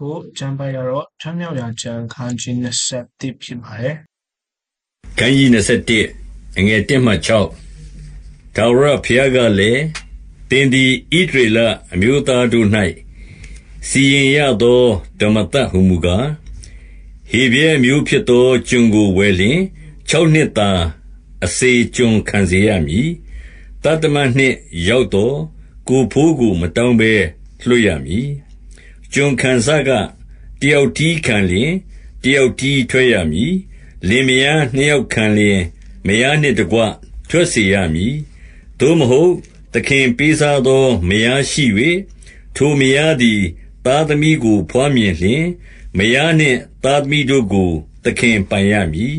ခုကျမ်းပိုက်ကတော့ချမ်းမြောက်ရာကျမ်းခန်းကြီး21ဖြစ်ပါတယ်ခန်းကြီး21အငယ်1မှ6ဒါဝရဖျားကလည်းတင်းဒီဣဒရေလအမျိုးသားတို့၌စီရင်ရသောဓမ္မတဟုမူကားဟေဘဲမျိုးဖြစ်သောကျွန်ကိုဝယ်လင်6နှစ်သာအစေကျွန်ခံစေရမည်တတမနှစ်ရောက်သောကိုဖိုးကိုမတောင်းဘဲလွှတ်ရမည် ကျွန်ခံစားကတယောက်တီးခံလျင်တယောက်တီးထွက်ရမည်လင်မယားနှစ်ယောက်ခံလျင်မယားနှင့်တကွထွက်စေရမည်သို့မဟုတ်သခင်ပေးစားသောမယားရှိ၍ထိုမယားသည်သားသမီးကို ဖွားမြင်လျင်မယားနှင့်သားသမီးတို့ကိုသခင်ပိုင်ရမည်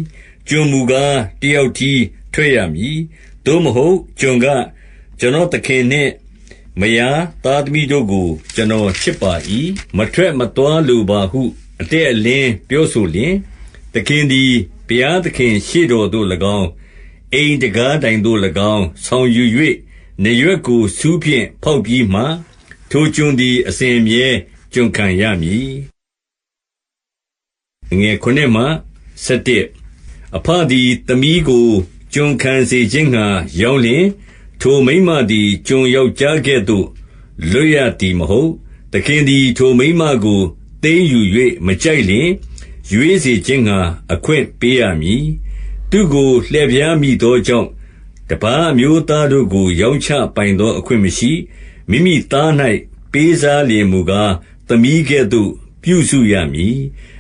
ကျွန်မူကားတယောက်တီးထွက်ရမည်သို့မဟုတ်ကျွန်ကကျွန်တော်သခင်နှင့် မယားသားသမီးတို့ကို ကျွန်တော်ချစ်ပါ၏မထွက်မသွားလိုပါဟု အတဲ့အလင်းပြောဆိုလျင် သခင်သည် ဘုရားသခင်ရှေ့တော်သို့၎င်း အိမ်တကားတိုင်သို့၎င်း ဆောင်ယူ၍နေရွက်ကိုစူးဖြင့် ဖောက်ပြီးမှ ထိုကျွန်သည် အစဉ်အမြဲ ကျွန်ခံရမည်ငယ်ခုနှစ်မှ7အဖသည် သမီးကို ကျွန်ခံစေခြင်းငှာရောက်လျင် ထိုမိမသည် ကျွန်ယောက်ျားကဲ့သို့ လွတ်ရသည်မဟုတ် သခင်သည် ထိုမိမကို သိမ်းယူ၍မကြိုက်လျင် ရွေးစေခြင်းငှာအခွင့်ပေးရမည် သူကို လှည့်ပြားမိသောကြောင့် တပားမျိုးသားတို့ကို ရောင်းချပိုင်သော အခွင့်မရှိ မိမိသား၌ပေးစားလျင်မူကား သမီးကဲ့သို့ ပြုစုရမည်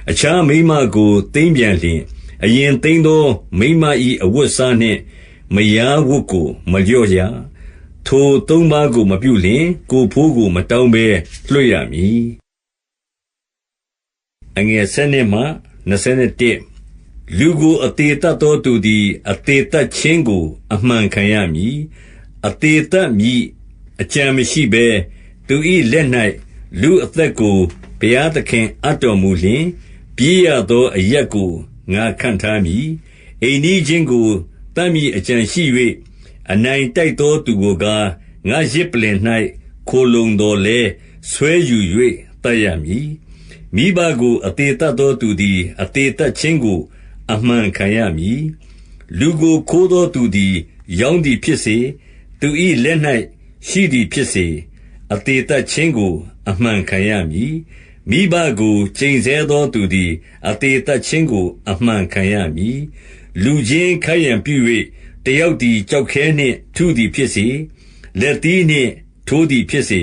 အခြားမိမကို သိမ်းပြန်လျင် အရင်သိမ်းသော မိမ၏အဝတ်စားနှင့် မယားဝတ်ကို မလျော့ရ ထိုသုံးပါးကို မပြုလျင် ကိုဖိုးကို မတောင်းဘဲ လွှတ်ရမည်အငယ်7မှ21လူကို အသေးတတ်သောသူသည် အသေးတတ်ခြင်းကို အမှန်ခံရမည် အသေးတတ်မည်အကြံမရှိဘဲ သူ၏လက်၌လူအသက်ကို ဘုရားသခင်အပ်တော်မူလျှင် ပြေးရသောအရက်ကို ငါခန့်ထားမည် အိမ်နီးချင်းကို တတ်မည်အကြံရှိ၍အနိုင်တိုက်သောသူကိုကား ငါရစ်ပလင်၌ခိုလုံတော်လဲဆွဲယူ၍တတ်ရမည် မိဘကို အသေးတတ်သောသူသည် အသေးတတ်ခြင်းကို အမှန်ခံရမည် လူကိုခိုးသောသူသည် ရောင်းသည်ဖြစ်စေ သူ၏လက်၌ရှိသည်ဖြစ်စေ အသေးတတ်ခြင်းကို အမှန်ခံရမည် မိဘကို ကျိန်ဆဲသောသူသည် အသေးတတ်ခြင်းကို အမှန်ခံရမည် လူချင်းခိုက်ရန်ပြု၍တယောက်သည်ကြောက်ခဲနှင့် ထုသည်ဖြစ်စေ လက်သီးနှင့် ထိုးသည်ဖြစ်စေ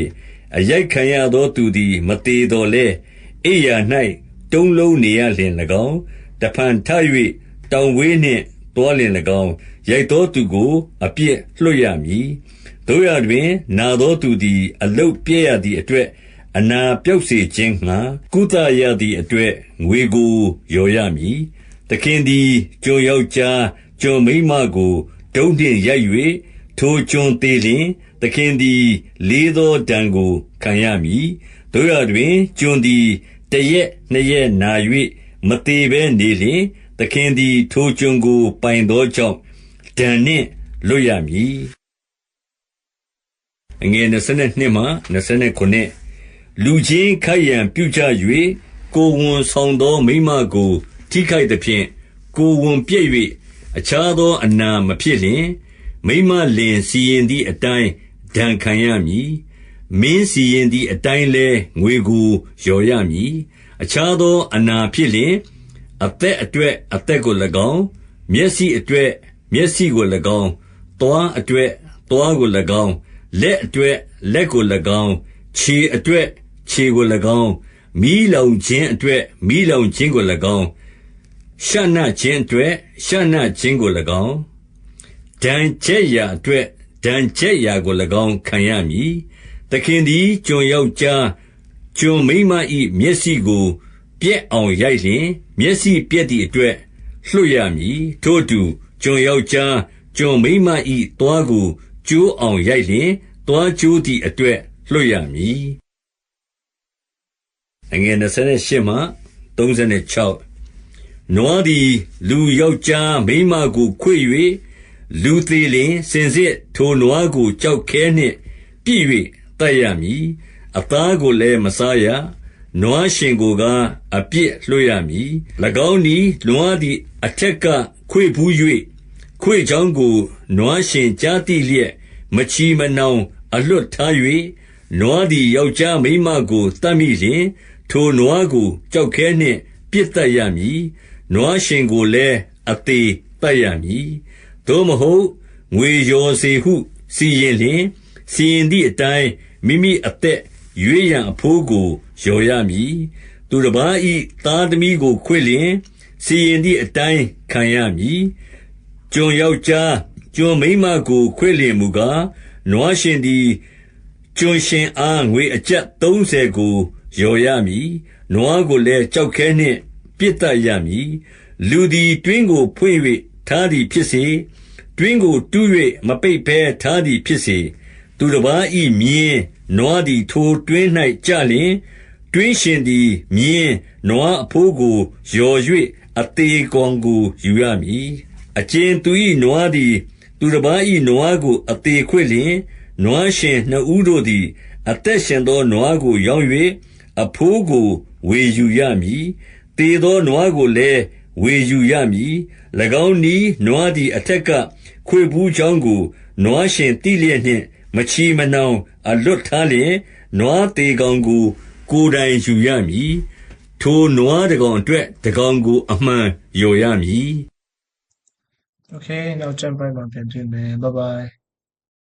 အရိုက်ခံရသောသူသည် မသေးတော်လဲအိယာ၌တုံးလုံးနေရလျင်၎င်း တဖန်ထ၍တောင်ဝေးနှင့်တောလျင်၎င်း ရိုက်သောသူကို အပြစ်လွှတ်ရမည်တို့ရတွင် နာသောသူသည် အလုတ်ပြည့်ရသည့်အတွက် အနာပြောက်စေခြင်းငှာကုသရသည့်အတွက် ငွေကိုရော်ရမည် သခင်သည် ကျွန်ယောက်ျား ကျွန်မိန်းမကို တုံးနှင့်ရိုက်၍ထိုကျွန်သေးလျင် သခင်သည် လေးသောဒဏ်ကို ခံရမည်တို့ရတွင် ကျွန်သည် တရက်နှစ်ရက်နာ၍မသေးဘဲနေလျင် သခင်သည် ထိုကျွန်ကို ပိုင်သောကြောင့် ဒဏ်နှင့်လွတ်ရမည်အငယ်22မှ29လူချင်းခိုက်ရန်ပြုကြ၍ကိုဝန်ဆောင်သော မိမကို ထိခိုက်သဖြင့် ကိုဝန်ပြည့်၍အခြားသောအနာမဖြစ်လျင် မိမလင်စီရင်သည့်အတိုင်း ဒဏ်ခံရမည် မင်းစီရင်သည့်အတိုင်းလဲငွေကိုလျော်ရမည် အခြားသောအနာဖြစ်လျင် အသက်အတွက် အသက်ကို၎င်း မျက်စိအတွက် မျက်စိကို၎င်း သွားအတွက် သွားကို၎င်း လက်အတွက် လက်ကို၎င်း ခြေအတွက် ခြေကို၎င်း မီးလောင်ခြင်းအတွက် မီးလောင်ခြင်းကို၎င်း ရှနခြင်းအတွက် ရှနခြင်းကို၎င်း ဒဏ်ချက်ရာအတွက် ဒဏ်ချက်ရာကို၎င်း ခံရမည် သခင်သည် ကျွန်ယောက်ျား ကျွန်မိန်းမ၏မျက်စိကိုပြက်အောင်ရိုက်လျင် မျက်စိပြက်သည့်အတွက် လွှတ်ရမည် ထို့အတူ ကျွန်ယောက်ျား ကျွန်မိန်းမ၏သွားကို ကျိုးအောင်ရိုက်လျင် သွားကျိုးသည့်အတွက် လွှတ်ရမည်အငယ်28မှ36 နွားသည် လူယောက်ျားမိန်းမကိုခွေ၍လူသေးလျင် စင်စစ်ထိုနွားကိုကြောက်ခဲနှင့်ပြည့်၍တတ်ရမည် အသားကိုလည်း မစားရ နွားရှင်ကိုကား အပြစ်လွှတ်ရမည်၎င်းသည်နွားသည် အထက်ကခွေဘူး၍ခွေချောင်းကို နွားရှင်ကြားသိလျက် မချီမနှောင် အလွတ်ထား၍နွားသည် ယောက်ျားမိန်းမကိုတတ်မိလျှင် ထိုနွားကိုကြောက်ခဲနှင့်ပြစ်တတ်ရမည် နွားရှင်ကိုလည်း အသေးတတ်ရမည် သို့မဟုတ် ငွေလျော်စေဟု စီရင်လျှင် စီရင်သည့်အတိုင်း မိမိအသက်ရွေးရန်အဖိုးကို လျော်ရမည် သူတစ်ပါးဤသားသမီးကို ခွေလျင် စီရင်သည့်အတိုင်း ခံရမည် ကျွန်ယောက်ျား ကျွန်မိန်းမကို ခွေလျင်မူကား နွားရှင်သည် ကျွန်ရှင်အား ငွေအကျပ်သုံးဆယ်ကို လျော်ရမည်။နွားကိုလည်းကြောက်ခဲနှင့် ပစ်တတ်ရမည်။လူသည် တွင်းကိုဖွင့်၍ထားသည်ဖြစ်စေ၊တွင်းကိုတူး၍မပိတ်ဘဲထားသည်ဖြစ်စေ၊သူတစ်ပါး၏မြင်း နွားသည် ထိုတွင်း၌ကျလျှင်၊တွင်းရှင်သည် မြင်း နွားအဘိုးကို လျော်၍အသေကောင်ကို ယူရမည်။အကြင်သူ၏နွားသည် သူတစ်ပါး၏နွားကို အသေခွေ့လျှင်၊နွားရှင်နှစ်ဦးတို့သည် အသက်ရှင်သော နွားကို ရောင်း၍အဘိုးကို ဝေယူရမည်။ သေသောနွားကိုလည်း ဝေယူရမည်။၎င်းနည်းနွားသည် အထက်က ခွေဘူးကြောင်းကို နွားရှင်သိလျက်နှင့် မချီမနှောင် အလွတ်ထားလျင်၊နွားသေကောင်ကို ကိုယ်တိုင်ယူရမည်။ထိုနွားတစ်ကောင်အတွက်တစ်ကောင်ကို အမှန်လျော်ရမည်။ Okay နောက်ကျမ်းပိုင်းမှာ ပြန်တွေ့မယ် bye bye